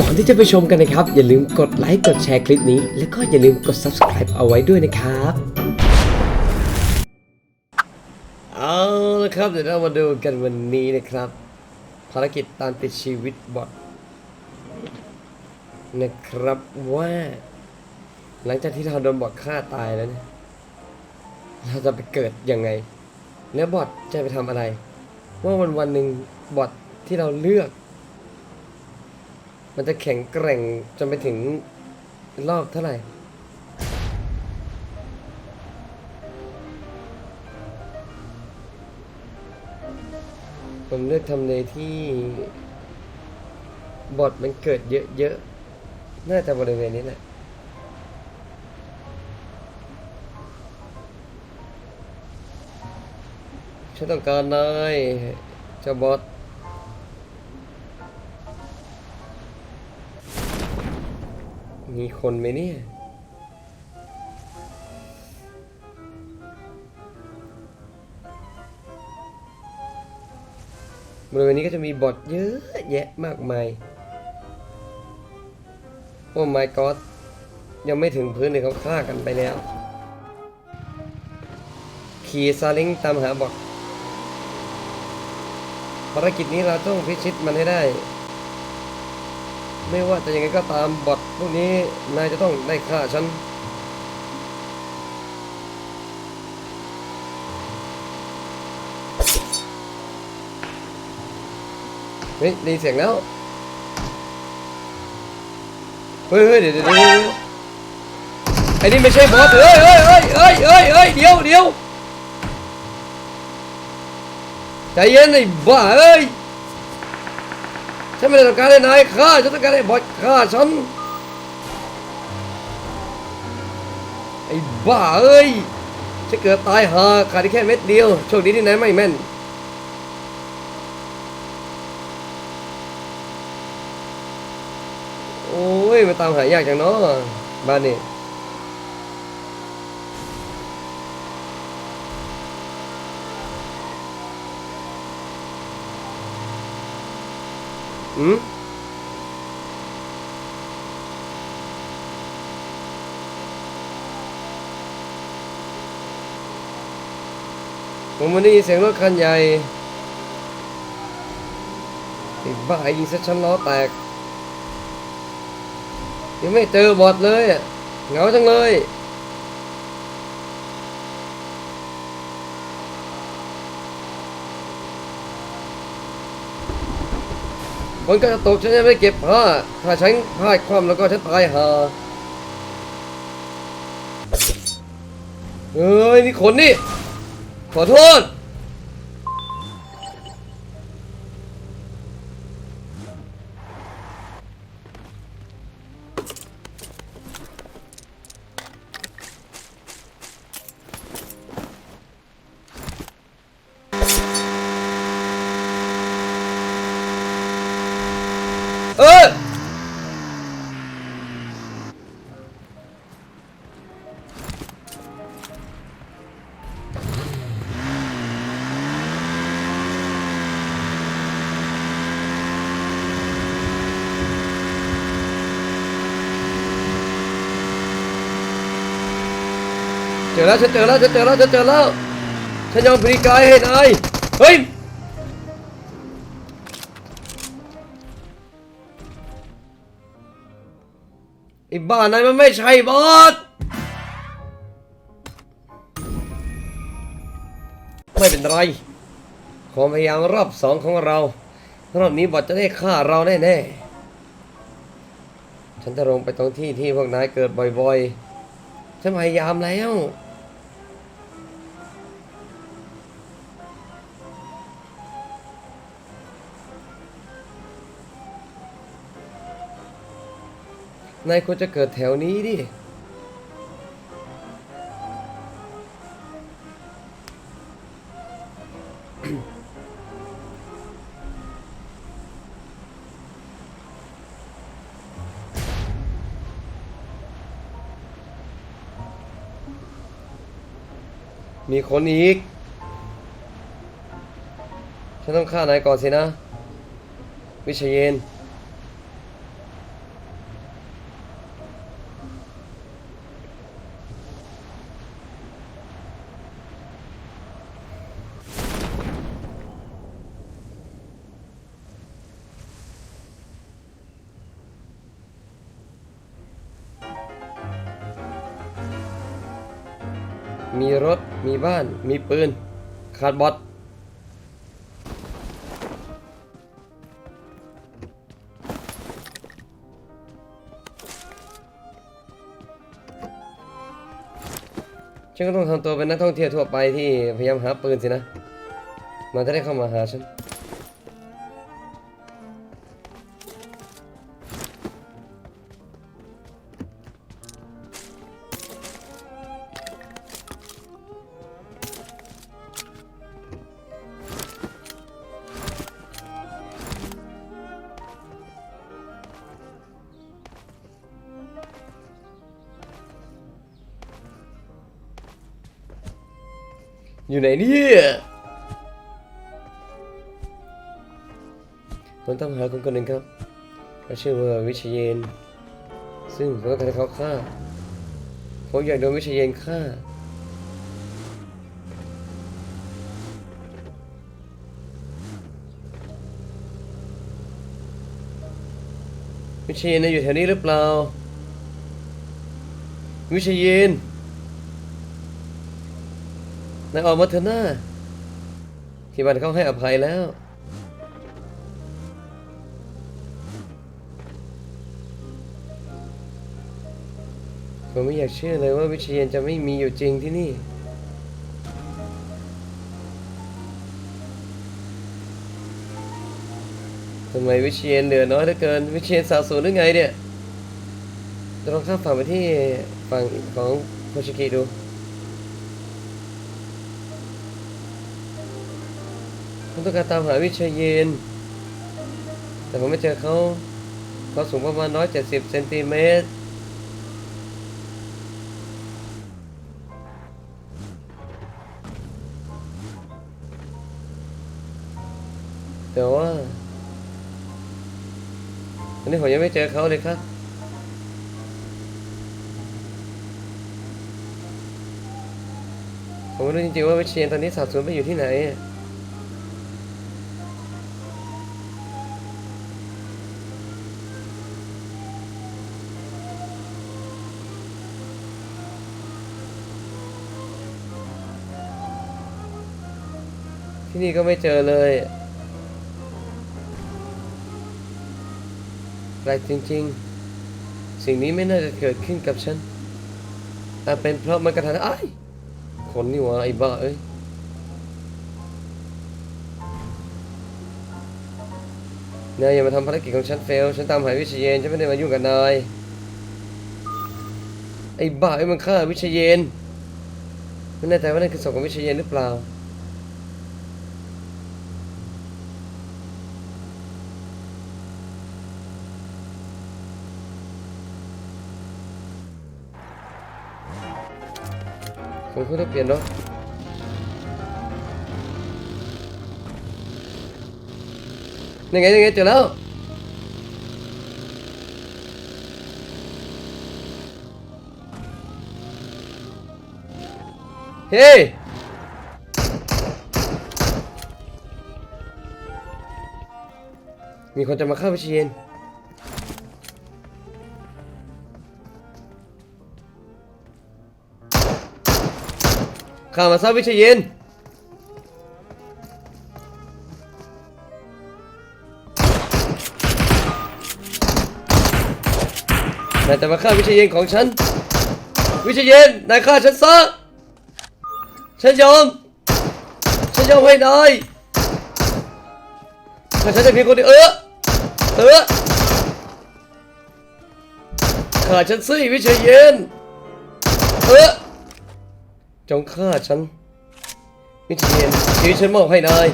ก่อนที่จะไปชมกันนะครับ อย่าลืมกดไลค์กดแชร์คลิปนี้ แล้วก็อย่าลืมกด subscribe เอาไว้ด้วยนะครับ เอาละครับเดี๋ยวเรามาดูกันวันนี้นะครับ ภารกิจตามติดชีวิตบอทนะครับว่า หลังจากที่เราโดนบอทฆ่าตายแล้วเนี่ยเราจะไปเกิดยังไง แล้วบอทจะไปทำอะไร ว่าวันวันหนึ่งบอทที่เราเลือก มันจะแข็งแกร่งจนไปถึงรอบเท่าไหร่ผมเลือกทำเลที่บอทมันเกิดเยอะๆ น่าจะบริเวณนี้แหละ ฉันต้องการนายเจ้าบอท มีคนไหมเนี่ย บริเวณนี้ก็จะมีบอทเยอะแยะมากมาย โอ้ my god ยังไม่ถึงพื้นเลยเขาฆ่ากันไปแล้ว ขี่ซาเล้งตามหาบอทภารกิจนี้เราต้องพิชิตมันให้ได้ ไม่ว่าจะยังไงก็ตามบอทพวกนี้นายจะต้องได้ฆ่าฉัน เฮ้ยได้ยินเสียงแล้ว เฮ้ยเฮ้ยเดี๋ยวเดี๋ยวเดี๋ยวไอ้นี่ไม่ใช่บอสเฮ้ยเฮ้ยเฮ้ยเฮ้ยเฮ้ยเฮ้ยเดี๋ยวเดี๋ยวใจเย็นไอ้บ้าเอ้ย ฉันไม่ได้ต้องการให้นายฆ่าฉันต้องการให้บอสฆ่าฉันไอ้บ้าเอ้ยจะเกิดตายหาขาดแค่เม็ดเดียวโชคดีที่นายไม่แม่นโอ้ยมาตามหายากจังเนาะบ้านนี้ อืมผมมันได้ยินเสียงรถคันใหญ่ไอ้บ้ายิงซะชั้นล้อแตก ยังไม่เจอบอดเลยอะเหงาจังเลย นก็จะตกฉันจะไม่เก็บผ้าถ้าฉันพลาดความแล้วก็ฉันตายหาเฮ้ยนี่คนนี่ ขอโทษ เออเจอแล้วฉันเจอแล้วฉันเจอแล้วฉันเจอแล้วฉันยอมพลีกายให้นายเฮ้ย ไอ้บ้านนั้นมันไม่ใช่บอสไม่เป็นไรความพยายามรอบสองของเรา รอบนี้บอสจะได้ฆ่าเราแน่ๆ ฉันจะลงไปตรงที่ที่พวกนายเกิดบ่อยๆ ฉันพยายามแล้ว นายควรจะเกิดแถวนี้ดิ มีคนอีก ฉันต้องฆ่านายก่อนสินะ วิเชยน มีรถ มีบ้าน มีปืน ขาดบอทฉันก็ต้องทำตัวเป็นนักท่องเที่ยวทั่วไปที่พยายามหาปืนสินะ มันจะได้เข้ามาหาฉัน อยู่ไหนเนี่ยผมต้องหาคนคนหนึ่งครับเขาชื่อว่าวิเชยน ซึ่งผมต้องการให้เขาฆ่าผมอยากโดนวิเชยนฆ่าวิเชยนน่ะอยู่แถวนี้หรือเปล่า วิเชยน นายออกมาเถอะหน้าที่บ้านเขาให้อภัยแล้ว ผมไม่อยากเชื่อเลยว่าวิเชียนจะไม่มีอยู่จริงที่นี่ทำไมวิเชียนเหลือน้อยเหลือเกิน วิเชียนสาวสูญหรือไงเนี่ยจะลองข้ามฝั่งไปที่ฝั่งของโคชิกิดู ต้องการตามหาวิชียน แต่ผมไม่เจอเขาเขาสูงประมาณ170เซนติเมตรแต่ว่าอันนี้ผมยังไม่เจอเขาเลยครับ ผมไม่รู้จริงๆว่าวิเชียนตอนนี้สาบสูญไปอยู่ที่ไหน นี่ก็ไม่เจอเลยแปลกจริงๆ สิ่งนี้ไม่น่าจะเกิดขึ้นกับฉันอาจเป็นเพราะมันกระทันไอ้คนนี่วะไอ้บ้าเอ้ยนายอย่ามาทำภารกิจของฉันเฟล ฉันตามหาวิเชยน ฉันไม่ได้มายุ่งกับนาย ไอ้บ้าไอ้มันฆ่าวิเชยน ไม่แน่ใจว่านั่นคือศพของวิเชยนหรือเปล่า ผมควรจะเปลี่ยนรถยังไงยังไงเจอแล้วเฮ้ยมีคนจะมาฆ่าพิเชียน ข้ามาซาวิเชยนนายจะมาฆ่าวิเชยนของฉัน วิเชยนนายฆ่าฉันซะ ฉันยอม ฉันยอมให้นายถ้าฉันจะเพียงคนเดียวเออเออฆ่าฉันสิวิเชยนเออ จงฆ่าฉันวิเชียนชีวิตฉันมอบให้นาย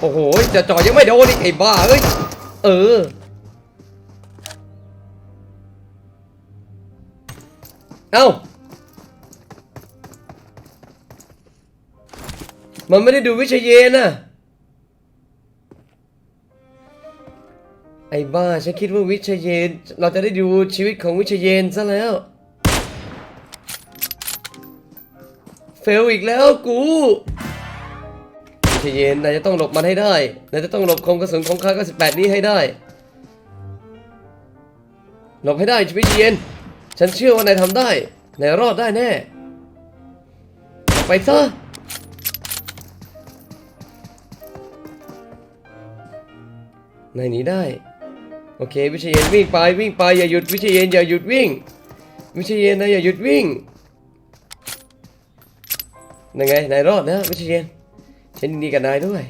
โอ้โห จะจ่อยังไม่โดนอีกไอ้บ้าเอ้ย เออ เอ้า มันไม่ได้ดูวิเชยนน่ะ ไอ้บ้า ฉันคิดว่าวิเชยน เราจะได้ดูชีวิตของวิเชยนซะแล้ว เฟลอีกแล้วกูใจเย็นนายจะต้องหลบมันให้ได้ นายจะต้องหลบคมกระสุนของข้า98นี้ให้ได้ หลบให้ได้ชีวิตเย็น ฉันเชื่อว่านายทำได้ นายรอดได้แน่ ไปซะนายหนีได้ โอเค วิเชยนวิ่งไปวิ่งไปอย่าหยุดวิเชยนอย่าหยุดวิ่ง วิเชยนนะอย่าหยุดวิ่ง นั่นไงนายรอดนะวิเชยนฉันยินดีกับนายด้วย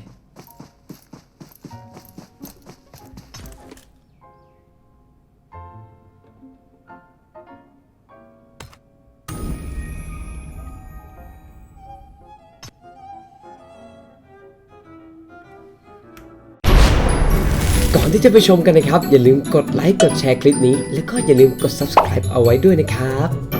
ก่อนที่จะไปชมกันนะครับ อย่าลืมกดไลค์กดแชร์คลิปนี้ แล้วก็อย่าลืมกด subscribe เอาไว้ด้วยนะครับ